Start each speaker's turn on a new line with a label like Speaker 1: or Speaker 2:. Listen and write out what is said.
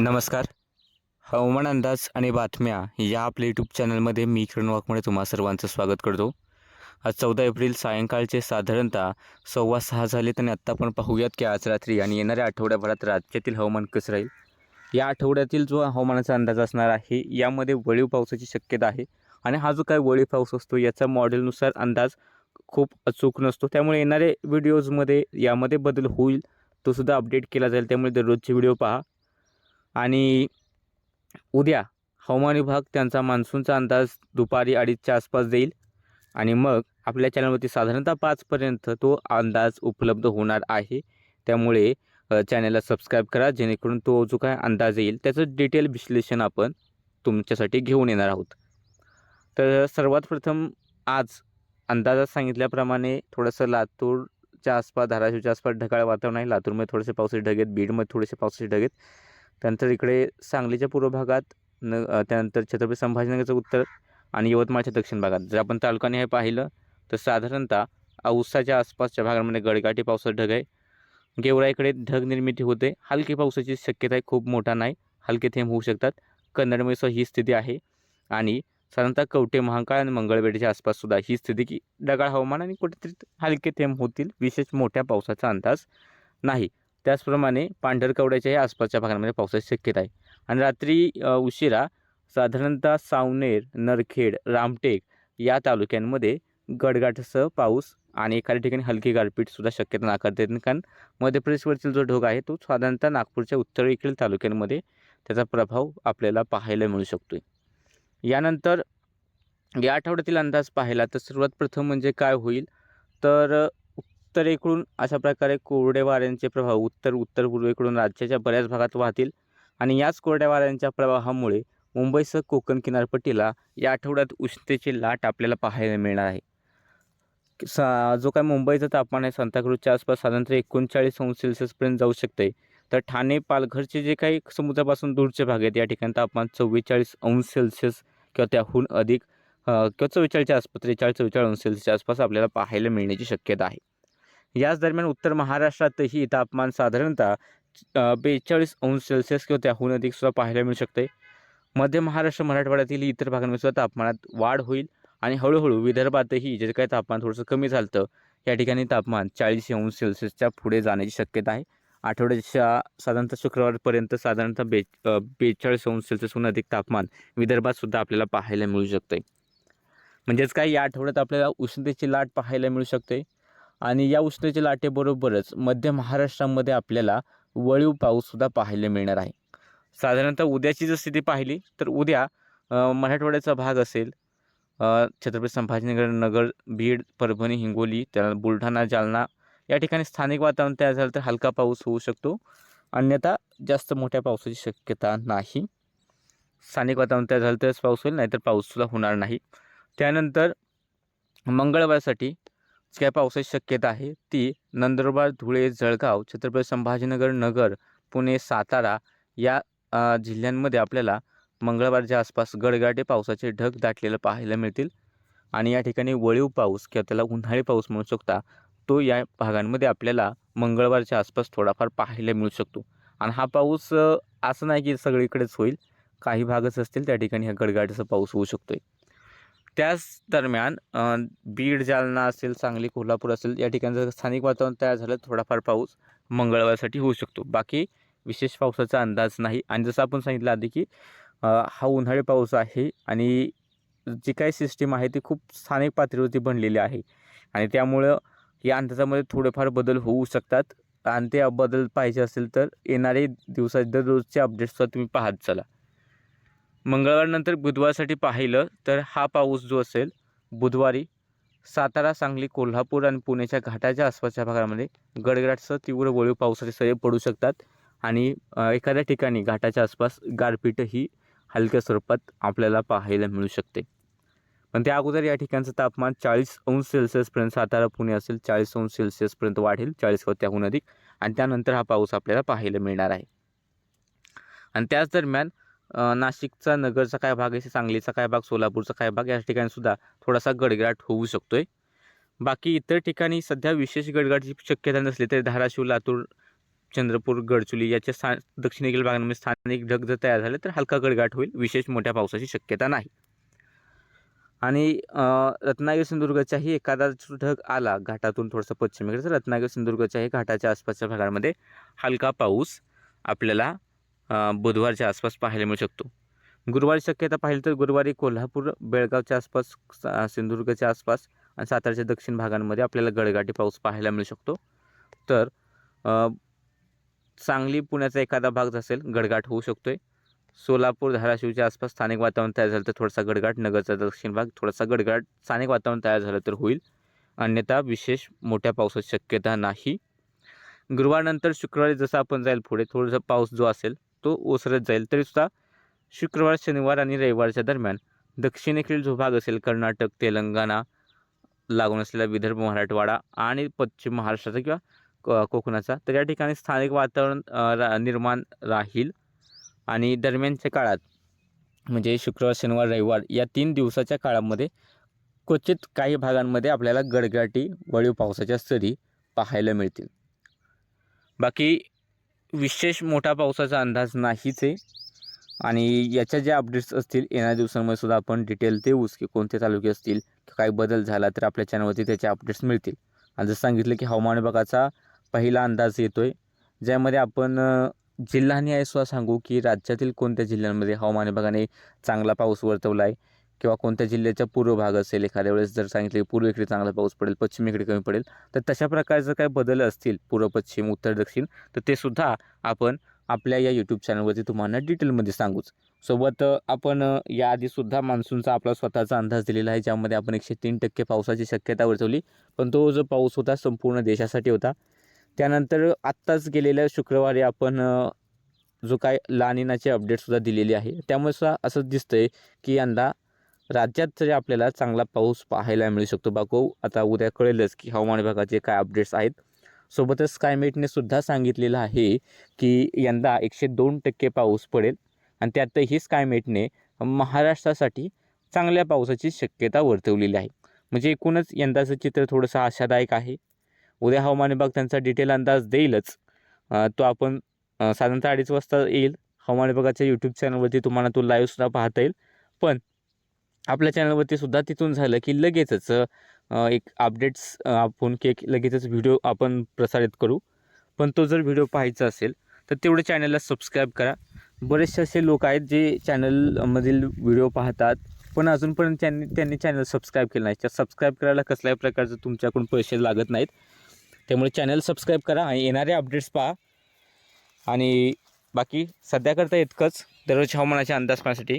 Speaker 1: नमस्कार. हवामान अंदाज आणि बातम्या या आपल्या यूट्यूब चॅनलमध्ये मी किरण वाघमोडे तुम्हा सर्वांचं स्वागत करतो. आज चौदा एप्रिल सायंकाळचे साधारणतः सव्वा सहा झालेत आणि आत्ता आपण पाहूयात की आज रात्री आणि येणाऱ्या आठवड्याभरात राज्यातील हवामान कसं राहील? या आठवड्यातील जो हवामानाचा अंदाज असणार आहे यामध्ये वळीव पावसाची शक्यता आहे आणि हा जो काय वळीव पाऊस असतो याचा मॉडेलनुसार अंदाज खूप अचूक नसतो. त्यामुळे येणाऱ्या व्हिडिओजमध्ये यामध्ये बदल होईल तो सुद्धा अपडेट केला जाईल. त्यामुळे दररोजचे व्हिडिओ पहा. आणि उद्या हवामान विभाग त्यांचा मान्सूनचा अंदाज दुपारी अडीचच्या आसपास देईल. आणि मग आपल्या चॅनलवरती साधारणतः पाचपर्यंत तो अंदाज उपलब्ध होणार आहे. त्यामुळे चॅनलला सबस्क्राईब करा जेणेकरून तो जो काय अंदाज येईल त्याचं डिटेल विश्लेषण आपण तुमच्यासाठी घेऊन येणार आहोत. तर सर्वात प्रथम आज अंदाजात सांगितल्याप्रमाणे थोडंसं लातूरच्या आसपास धाराशिवच्या आसपास ढगाळ वातावरण आहे. लातूरमध्ये थोडेसे पावसाचे ढगेत बीडमध्ये थोडेसे पावसाचे ढगेत त्यानंतर इकडे सांगलीच्या पूर्व भागात न त्यानंतर छत्रपती संभाजीनगरचं उत्तर आणि यवतमाळच्या दक्षिण भागात. जर आपण तालुकाने हे पाहिलं तर साधारणतः औसाच्या आसपासच्या भागांमध्ये गडगाठी पावसात ढग आहे. गेवराईकडे ढग निर्मिती होते. हलकी पावसाची शक्यता आहे खूप मोठा नाही. हलके थेंब होऊ शकतात. कन्नडमध्ये ही स्थिती आहे. आणि साधारणतः कवटे महाकाळ आणि मंगळवेढीच्या आसपाससुद्धा ही स्थिती की ढगाळ हवामान आणि कुठेतरी हलके थेंब होतील. विशेष मोठ्या पावसाचा अंदाज नाही. त्याचप्रमाणे पांढरकवड्याच्याही आसपासच्या भागांमध्ये पावसाची शक्यता आहे. आणि रात्री उशिरा साधारणतः सावनेर नरखेड रामटेक या तालुक्यांमध्ये गडगाटसह पाऊस आणि एखाद्या ठिकाणी हलकी गारपीटसुद्धा शक्यता नाकारता येते कारण मध्य प्रदेशवरतील जो ढोग आहे तो साधारणतः नागपूरच्या उत्तरेकडील तालुक्यांमध्ये त्याचा प्रभाव आपल्याला पाहायला मिळू शकतो यानंतर या आठवड्यातील अंदाज पाहिला तर सर्वात प्रथम म्हणजे काय होईल? तर उत्तरेकडून अशा प्रकारे कोरडे वाऱ्यांचे प्रभाव उत्तर उत्तर पूर्वेकडून राज्याच्या बऱ्याच भागात वाहतील. आणि याच कोरड्या वाऱ्यांच्या प्रवाहामुळे मुंबईसह कोकण किनारपट्टीला या आठवड्यात उष्णतेची लाट आपल्याला पाहायला मिळणार आहे. सा जो काय मुंबईचं तापमान आहे सांताक्रूजच्या आसपास साधारणतः एकोणचाळीस अंश सेल्सिअसपर्यंत जाऊ शकते तर ठाणे पालघरचे जे काही समुद्रापासून दूरचे भाग आहेत या ठिकाणी तापमान चव्वेचाळीस अंश सेल्सिअस किंवा त्याहून अधिक किंवा चव्वेचाळीसच्या आसपास त्रेचाळीस चव्वेचाळीस अंश सेल्सिअसच्या आसपास आपल्याला पाहायला मिळण्याची शक्यता आहे. याच दरम्यान उत्तर महाराष्ट्रातही तापमान साधारणतः बेचाळीस अंश सेल्सिअस किंवा त्याहून अधिक सुद्धा पाहायला मिळू शकते. मध्य महाराष्ट्र मराठवाड्यातील इतर भागांमध्ये सुद्धा तापमानात वाढ होईल आणि हळूहळू विदर्भातही जे काही तापमान थोडंसं कमी झालं या ठिकाणी तापमान चाळीस अंश सेल्सिअसच्या पुढे जाण्याची शक्यता आहे. आठवड्याच्या साधारणतः शुक्रवारपर्यंत साधारणतः बे बेचाळीस अंश सेल्सिअसहून अधिक तापमान विदर्भात सुद्धा आपल्याला पाहायला मिळू शकते म्हणजेच काय या आठवड्यात आपल्याला उष्णतेची लाट पाहायला मिळू शकते? आणि या उष्णतेच्या लाटेबरोबरच मध्य महाराष्ट्रामध्ये आपल्याला वळीव पाऊससुद्धा पाहायला मिळणार आहे. साधारणतः उद्याची जर स्थिती पाहिली तर उद्या मराठवाड्याचा भाग असेल छत्रपती संभाजीनगर नगर बीड परभणी हिंगोली त्याला बुलढाणा जालना या ठिकाणी स्थानिक वातावरण तयार झालं तर हलका पाऊस होऊ शकतो. अन्यथा जास्त मोठ्या पावसाची शक्यता नाही. स्थानिक वातावरण तयार झालं तरच पाऊस होईल नाहीतर पाऊससुद्धा होणार नाही. त्यानंतर मंगळवारसाठी काय पावसाची शक्यता आहे ती नंदुरबार धुळे जळगाव छत्रपती संभाजीनगर नगर पुणे सातारा या जिल्ह्यांमध्ये आपल्याला मंगळवारच्या आसपास गडगाटे पावसाचे ढग दाटलेलं पाहायला मिळतील. आणि या ठिकाणी वळीव पाऊस किंवा त्याला उन्हाळी पाऊस म्हणू शकता तो या भागांमध्ये आपल्याला मंगळवारच्या आसपास थोडाफार पाहायला मिळू शकतो. आणि हा पाऊस असं नाही की सगळीकडेच होईल. काही भागच असतील त्या ठिकाणी हा गडगाडीचा पाऊस होऊ शकतो त्याच दरम्यान बीड जालना असेल सांगली कोल्हापूर असेल या ठिकाणी जर स्थानिक वातावरण तयार झालं थोडाफार पाऊस मंगळवारसाठी होऊ शकतो. बाकी विशेष पावसाचा अंदाज नाही. आणि जसं आपण सांगितलं आधी की हा उन्हाळी पाऊस आहे आणि जी काही सिस्टीम आहे ती खूप स्थानिक पातळीवरती बनलेली आहे. आणि त्यामुळं या अंदाजामध्ये थोडेफार बदल होऊ शकतात. आणि ते बदल पाहिजे असेल तर येणारे दिवसात दररोजचे अपडेट्ससुद्धा तुम्ही पाहत चला. मंगळवारनंतर बुधवारसाठी पाहिलं तर हा पाऊस जो असेल बुधवारी सातारा सांगली कोल्हापूर आणि पुण्याच्या घाटाच्या आसपासच्या भागामध्ये गडगडाटसह तीव्र वळीव पावसाचे सरी पडू शकतात आणि एखाद्या ठिकाणी घाटाच्या आसपास गारपीटही हलक्या स्वरूपात आपल्याला पाहायला मिळू शकते. पण त्या अगोदर या ठिकाणचं तापमान चाळीस अंश सेल्सिअसपर्यंत सातारा पुणे असेल चाळीस अंश सेल्सिअसपर्यंत वाढेल चाळीस व त्याहून अधिक आणि त्यानंतर हा पाऊस आपल्याला पाहायला मिळणार आहे. आणि त्याच दरम्यान नाशिकचा नगरचा काय भाग आहे सांगलीचा काय भाग सोलापूरचा काय भाग या ठिकाणीसुद्धा थोडासा गडगडाट होऊ शकतो आहे बाकी इतर ठिकाणी सध्या विशेष गडगडाची शक्यता नसली तरी धाराशिव लातूर चंद्रपूर गडचुली याच्या स्थान दक्षिणेकडील भागांमध्ये स्थानिक ढग जर तयार झाले तर हलका गडगाट होईल विशेष मोठ्या पावसाची शक्यता नाही. आणि रत्नागिरी सिंधुदुर्गच्याही एखादा ढग आला घाटातून थोडंसं पश्चिमेकडे तर रत्नागिरी सिंधुदुर्गच्याही घाटाच्या आसपासच्या भागांमध्ये हलका पाऊस आपल्याला बुधवारच्या आसपास पाहायला मिळू शकतो. गुरुवारी शक्यता पाहिली तर गुरुवारी कोल्हापूर बेळगावच्या आसपास सा- सिंधुदुर्गच्या आसपास आणि सातारच्या दक्षिण भागांमध्ये आपल्याला गडगाटी पाऊस पाहायला मिळू शकतो. तर सांगली पुण्याचा एखादा भाग असेल गडगाट होऊ शकतो आहे सोलापूर धाराशिवच्या आसपास स्थानिक वातावरण तयार झालं तर थोडासा गडगाट नगरचा दक्षिण भाग थोडासा गडगाट स्थानिक वातावरण तयार झालं तर होईल. अन्यथा विशेष मोठ्या पावसाची शक्यता नाही. गुरुवारनंतर शुक्रवारी जसं आपण जाईल पुढे थोडासा पाऊस जो असेल तो ओसरत जाईल. तरीसुद्धा शुक्रवार शनिवार आणि रविवारच्या दरम्यान दक्षिणेकडील जो भाग असेल कर्नाटक तेलंगणा लागून असलेला विदर्भ मराठवाडा आणि पश्चिम महाराष्ट्राचा किंवा कोकणाचा तर या ठिकाणी स्थानिक वातावरण रा निर्माण राहील. आणि दरम्यानच्या काळात म्हणजे शुक्रवार शनिवार रविवार या तीन दिवसाच्या काळामध्ये क्वचित काही भागांमध्ये आपल्याला गडगाटी वळीव पावसाच्या सरी पाहायला मिळतील. बाकी विशेष मोठा पावसाचा अंदाज नाहीच आहे. आणि याच्या ज्या अपडेट्स असतील येणाऱ्या दिवसांमध्ये सुद्धा आपण डिटेल देऊच की कोणते तालुके असतील किंवा काही बदल झाला तर आपल्या चॅनलवरती त्याचे अपडेट्स मिळतील. आणि जसं सांगितलं की हवामान विभागाचा पहिला अंदाज येतो आहे ज्यामध्ये आपण जिल्हानिहाय सुद्धा सांगू की राज्यातील कोणत्या जिल्ह्यांमध्ये हवामान विभागाने चांगला पाऊस वर्तवला आहे किंवा कोणत्या जिल्ह्याच्या पूर्व भाग असेल एखाद्या वेळेस जर सांगितलं की पूर्वेकडे चांगला पाऊस पडेल पश्चिमेकडे कमी पडेल तर तशा प्रकारचं काय बदल असतील पूर्व पश्चिम उत्तर दक्षिण तर ते सुद्धा आपण आपल्या या यूट्यूब चॅनलवरती तुम्हाला डिटेलमध्ये सांगूच. सोबत आपण याआधीसुद्धा मान्सूनचा आपला स्वतःचा अंदाज दिलेला आहे ज्यामध्ये आपण एकशे तीन टक्के पावसाची शक्यता वर्तवली पण तो जो पाऊस होता संपूर्ण देशासाठी होता. त्यानंतर आत्ताच गेलेल्या शुक्रवारी आपण जो काय लानिनाचे अपडेटसुद्धा दिलेली आहे त्यामुळे सुद्धा असं आहे की यंदा राज्यात तरी आपल्याला चांगला पाऊस पाहायला मिळू शकतो. बाको आता उद्या कळेलच की हवामान विभागाचे काय अपडेट्स आहेत. सोबतच स्कायमेटने सुद्धा सांगितलेलं आहे की यंदा एकशे दोन टक्के पाऊस पडेल आणि त्यातही स्कायमेटने महाराष्ट्रासाठी चांगल्या पावसाची शक्यता वर्तवलेली आहे. म्हणजे एकूणच यंदाचं चित्र थोडंसं आशादायक आहे. उद्या हवामान विभाग त्यांचा डिटेल अंदाज देईलच. तो आपण साधारणतः अडीच वाजता येईल. हवामान विभागाच्या यूट्यूब चॅनलवरती तुम्हाला तो लाईव्हसुद्धा पाहता येईल. पण आपल्या चॅनलवरती सुद्धा तिथून झालं की लगेचच एक अपडेट्स आपण की एक लगेचच व्हिडिओ आपण प्रसारित करू. पण तो जर व्हिडिओ पाहायचा असेल तर तेवढं चॅनलला सबस्क्राईब करा. बरेचसे असे लोक आहेत जे चॅनलमधील व्हिडिओ पाहतात पण अजूनपर्यंत त्यांनी त्यांनी चॅनल सबस्क्राईब केलं नाही. त्या सबस्क्राईब करायला कसल्याही प्रकारचं तुमच्याकडून पैसे लागत नाहीत. त्यामुळे चॅनल सबस्क्राईब करा आणि येणारे अपडेट्स पहा. आणि बाकी सध्याकरता इतकंच. दररोज हवामानाचे अंदाज पाहण्यासाठी.